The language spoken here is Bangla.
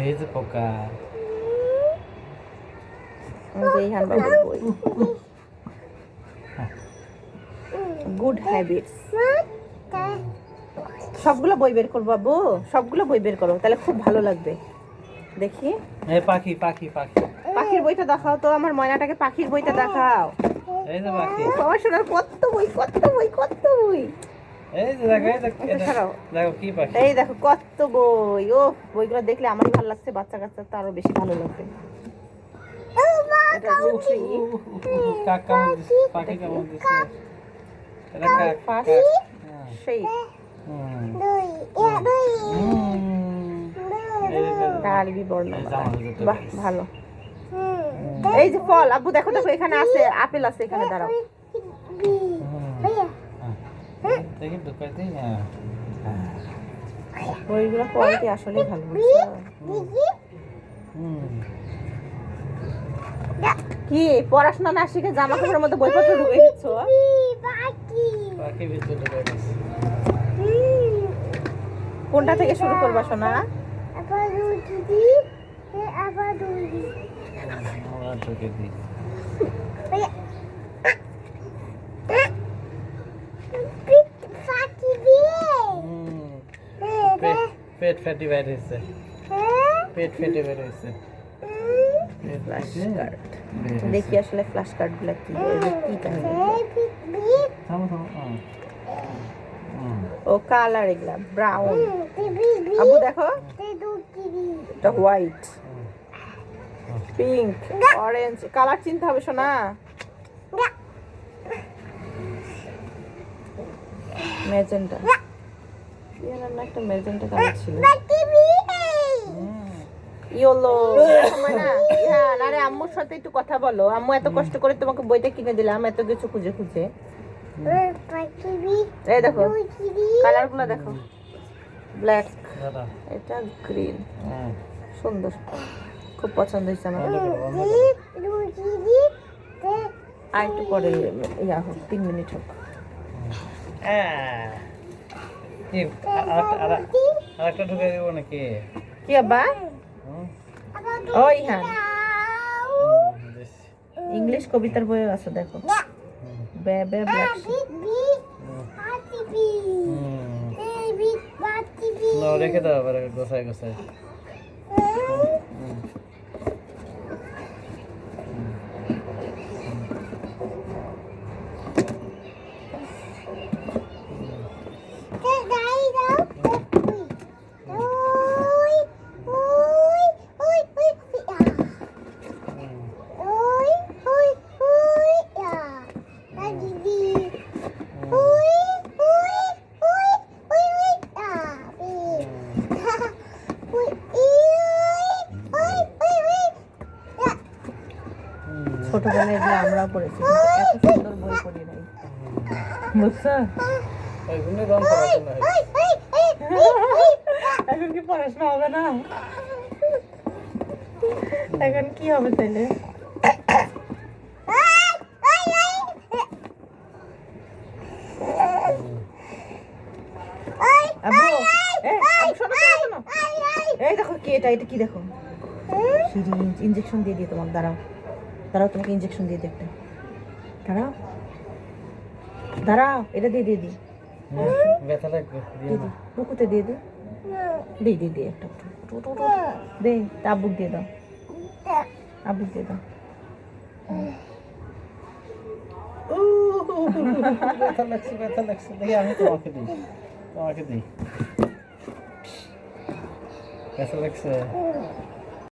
এই যে পোকা গুড হ্যাবিটস সবগুলো বই বের করব বাবু সবগুলো বই বের করো তাহলে খুব ভালো লাগবে। দেখি। এই পাখি পাখি পাখি। পাখির বইটা দেখাও তো আমার ময়নাটাকে পাখির বইটা দেখাও। এই যে পাখি। আমার শোনার কত বই কত বই কত বই। এই দেখো এই দেখো এটা ছাড়াও। দেখো কি পাখি। এই দেখো কত বই ও বইগুলো দেখলে আমারই ভালো লাগছে বাচ্চা কাচ্চা তো আরও বেশি ভালো লাগবে। হ্যাঁ। ভালো। এই যে ফল আব্বু দেখো দেখো এখানে আছে আপেল আছে এখানে দাঁড়াও হ্যাঁ। দেখি ঢুকাই দিই হ্যাঁ। বইগুলো কোয়ালিটি আসলে ভালো কি পড়াশোনা না শিখে জামা কাপড়ের মধ্যে বইপত্র ঢুকে দিচ্ছ? কোনটা থেকে শুরু করবা সোনা? ঢুকে দিই। পেট ফেটে বের হয়েছে পেট ফেটে বের হয়েছে। দেখি আসলে ফ্ল্যাশ কার্ডগুলা কি কি। ও কালার এগুলা ব্রাউন আব্বু দেখো এটা হোয়াইট পিঙ্ক অরেঞ্জ কালার চিনতে হবে শোনা মেজেন্টা ইয়ার না একটা মেজেন্টা কালার ছিল? ইয়োলো। হ্যাঁ আরে আম্মুর সাথে একটু কথা বলো। আম্মু এত কষ্ট করে তোমাকে বইটা কিনে দিলাম এত কিছু খুঁজে খুঁজে। এই দেখো কালারগুলো দেখো। ব্ল্যাক এটা গ্রিন। সুন্দর। খুব পছন্দ হয়েছে আমার। আর একটু পরে ইয়া হোক তিন মিনিট হোক। আহ। কি আর- আরেকটা- আর- আরেকটা ঢুকে দেবো নাকি? কি আব্বা? ওই হ্যাঁ ইংলিশ কবিতার বইও আছে দেখো। বে বে ব্ল্যাক হুম। নাও, রেখে দাও আবার গোছায় ছোটবেলায় এগুলো আমরাও পড়েছি এত সুন্দর বই পড়ি নাই। বুঝছ? এখন কি পড়াশোনা হবে না? এখন কি হবে শোনো। এই দেখো কি এটা এটা কি দেখো? সিরিঞ্জ ইনজেকশন দিয়ে দিয়ে তোমাকে দাঁড়াও। দাঁড়াও তোমাকে ইনজেকশন দিয়ে দিই একটা দাঁড়াও। দাঁড়াও এটা দিয়ে দিয়ে দিই ব্যথা লাগবে দিয়ে। দিই বুকুতে দিয়ে দিই দিয়ে দিয়ে। দিয়ে একটা। দে আব্বুক দিয়ে দাও। আব্বুক দিয়ে দাও। ব্যথা লাগছে ব্যথা লাগছে। দেখি আমি তোমাকে দিই তোমাকে দিই। ব্যথা লাগছে।